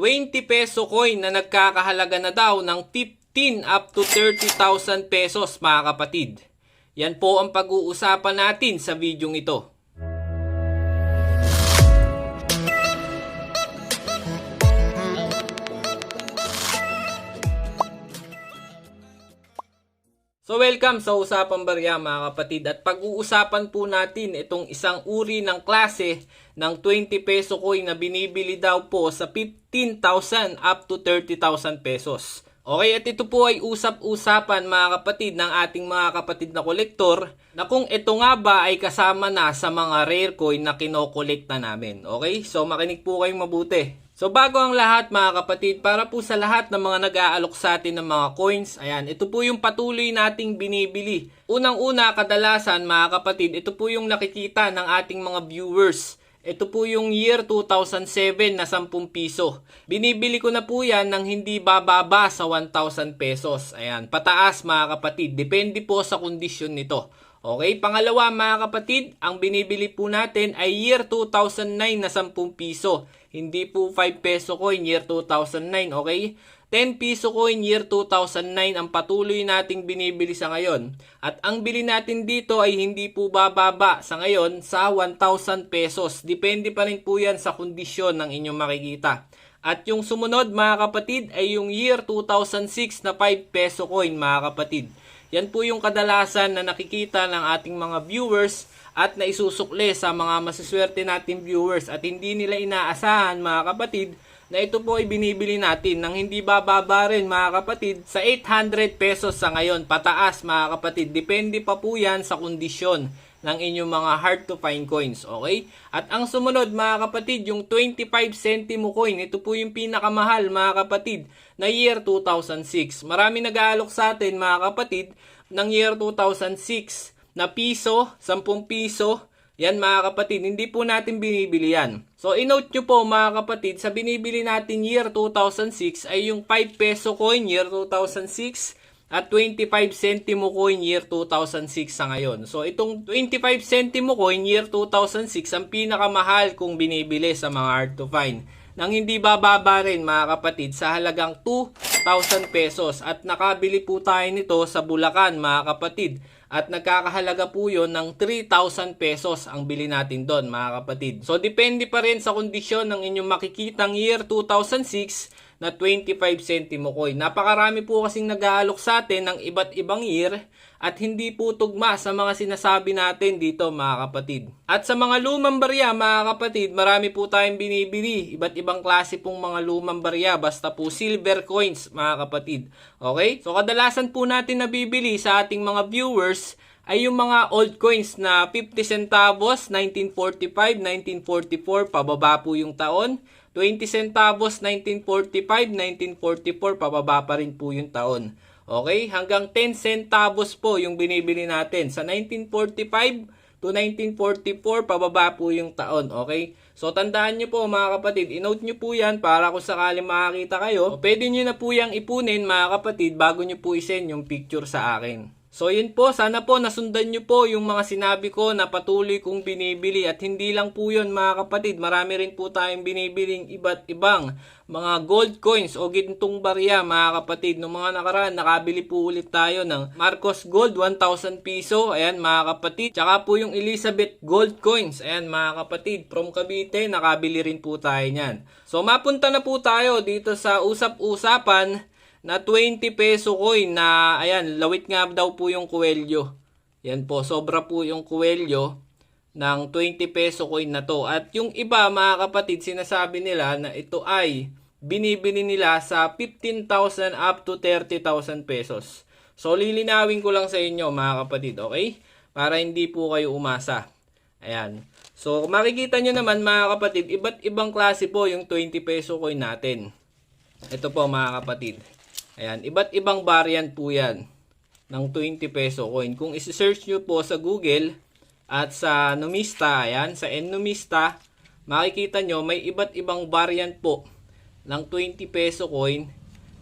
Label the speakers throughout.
Speaker 1: 20 peso coin na nagkakahalaga na daw ng 15 up to 30,000 pesos mga kapatid. Yan po ang pag-uusapan natin sa videong ito. So welcome sa Usapang Barya mga kapatid at pag-uusapan po natin itong isang uri ng klase ng 20 peso coin na binibili daw po sa 15,000 up to 30,000 pesos. Okay, at ito po ay usap-usapan mga kapatid ng ating mga kapatid na kolektor na kung ito nga ba ay kasama na sa mga rare coin na kinokolekta namin. Okay, so makinig po kayong mabuti. So bago ang lahat mga kapatid, para po sa lahat ng mga nag-aalok sa atin ng mga coins, ayan, ito po yung patuloy nating binibili. Unang-una, kadalasan mga kapatid, ito po yung nakikita ng ating mga viewers. Ito po yung year 2007 na 10 piso. Binibili ko na po yan ng hindi bababa sa 1,000 pesos. Ayan, pataas mga kapatid. Depende po sa kondisyon nito. Okay, pangalawa mga kapatid, ang binibili po natin ay year 2009 na 10 piso. Hindi po 5 peso coin year 2009, okay? 10 piso coin year 2009 ang patuloy nating binibili sa ngayon. At ang bili natin dito ay hindi po bababa sa ngayon sa 1,000 pesos. Depende pa rin po yan sa kondisyon ng inyong makikita. At yung sumunod mga kapatid ay yung year 2006 na 5 peso coin mga kapatid. Yan po yung kadalasan na nakikita ng ating mga viewers at naisusukli sa mga masaswerte nating viewers at hindi nila inaasahan mga kapatid na ito po ay binibili natin ng hindi bababa rin mga kapatid sa 800 pesos sa ngayon pataas mga kapatid. Depende pa po yan sa kondisyon ng inyong mga hard to find coins, okay? At ang sumunod mga kapatid, yung 25 centimo coin, ito po yung pinakamahal mga kapatid na year 2006. Marami nag-aalok sa atin mga kapatid ng year 2006 na piso, 10 piso, yan mga kapatid, hindi po natin binibili yan. So, inote nyo po mga kapatid, sa binibili natin year 2006 ay yung 5 peso coin year 2006 at 25 centimo coin year 2006 sa ngayon. So, itong 25 centimo coin year 2006 ang pinakamahal kong binibili sa mga hard to find. Nang hindi bababa rin mga kapatid sa halagang 2,000 pesos at nakabili po tayo nito sa Bulacan mga kapatid at nagkakahalaga po yon ng 3,000 pesos ang bili natin doon mga kapatid. So depende pa rin sa kondisyon ng inyong makikitang year 2006 na 25 centimo coin. Napakarami po kasing nag-aalok sa atin ng iba't ibang year at hindi po tugma sa mga sinasabi natin dito mga kapatid. At sa mga lumang barya mga kapatid, marami po tayong binibili. Iba't ibang klase pong mga lumang barya basta po silver coins mga kapatid. Okay? So kadalasan po natin nabibili sa ating mga viewers ay yung mga old coins na 50 centavos, 1945, 1944, pababa po yung taon. 20 centavos, 1945, 1944, pababa pa rin po yung taon. Okay? Hanggang 10 centavos po yung binibili natin. Sa 1945 to 1944, pababa po yung taon. Okay? So, tandaan nyo po mga kapatid, inote nyo po yan para kung sakali makakita kayo. Pwede nyo na po yung ipunin mga kapatid bago nyo po isend yung picture sa akin. So yun po, sana po nasundan nyo po yung mga sinabi ko na patuloy kong binibili at hindi lang po yun mga kapatid, marami rin po tayong binibiling iba't ibang mga gold coins o gintong barya mga kapatid. Noong mga nakaraan, nakabili po ulit tayo ng Marcos Gold 1,000 piso, ayan mga kapatid. Tsaka po yung Elizabeth Gold coins, ayan mga kapatid, from Cavite, nakabili rin po tayo niyan. So mapunta na po tayo dito sa usap-usapan na 20 peso coin na ayan, lawit nga daw po yung kuwelyo. Yan po, sobra po yung kuwelyo ng 20 peso coin na to. At yung iba mga kapatid, sinasabi nila na ito ay binibili nila sa 15,000 up to 30,000 pesos. So lilinawin ko lang sa inyo mga kapatid, okay? Para hindi po kayo umasa. Ayan. So makikita nyo naman mga kapatid, iba't ibang klase po yung 20 peso coin natin. Ito po mga kapatid. Ayan, iba't ibang variant po yan ng 20 peso coin. Kung isi-search nyo po sa Google at sa Numista, ayan, sa Numista, makikita nyo may iba't ibang variant po ng 20 peso coin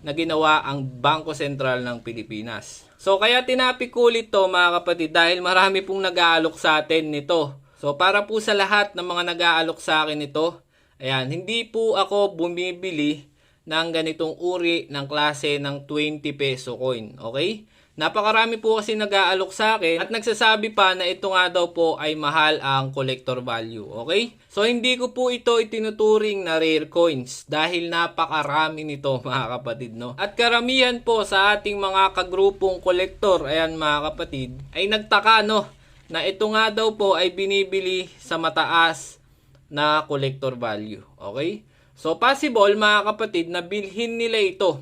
Speaker 1: na ginawa ang Bangko Sentral ng Pilipinas. So kaya tinapik ko ulit to mga kapatid dahil marami pong nag-aalok sa atin nito. So para po sa lahat ng mga nag-aalok sa akin nito, Ayan, hindi po ako bumibili ng ganitong uri ng klase ng 20 peso coin. Okay? Napakarami po kasi nag-aalok sa akin at nagsasabi pa na ito nga daw po ay mahal ang collector value. Okay? So hindi ko po ito itinuturing na rare coins dahil napakarami nito mga kapatid. No? At karamihan po sa ating mga kagrupong collector, ayan mga kapatid, ay nagtaka no na ito nga daw po ay binibili sa mataas na collector value. Okay? So possible mga kapatid na bilhin nila ito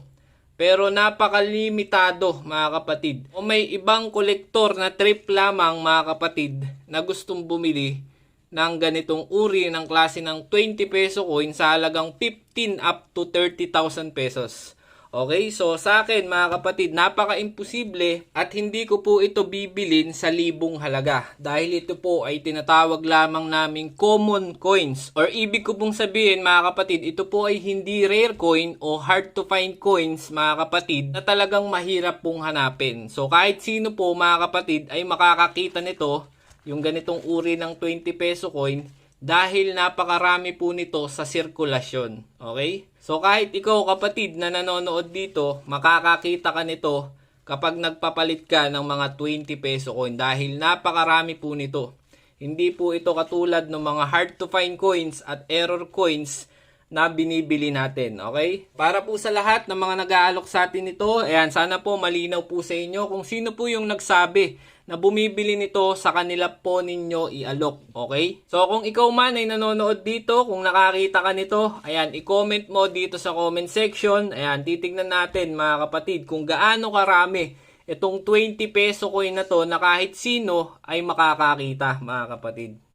Speaker 1: pero napakalimitado mga kapatid. O may ibang kolektor na trip lamang mga kapatid na gustong bumili ng ganitong uri ng klase ng 20 peso coin sa halagang 15 up to 30,000 pesos. Okay, so sa akin mga kapatid, napaka-imposible at hindi ko po ito bibilin sa libong halaga dahil ito po ay tinatawag lamang naming common coins or ibig ko pong sabihin mga kapatid, ito po ay hindi rare coin o hard to find coins mga kapatid na talagang mahirap pong hanapin. So kahit sino po mga kapatid ay makakakita nito yung ganitong uri ng 20 peso coin dahil napakarami po nito sa sirkulasyon. Okay? So kahit ikaw kapatid na nanonood dito, makakakita ka nito kapag nagpapalit ka ng mga 20 peso coin dahil napakarami po nito. Hindi po ito katulad ng mga hard to find coins at error coins na binibili natin, okay? Para po sa lahat ng mga nag-aalok sa atin nito, ayan, sana po malinaw po sa inyo kung sino po yung nagsabi na bumibili nito sa kanila po ninyo ialok, okay? So kung ikaw man ay nanonood dito, kung nakakita ka nito, ayan, i-comment mo dito sa comment section. Ayan, titignan natin mga kapatid kung gaano karami itong 20 peso coin na to na kahit sino ay makakakita mga kapatid.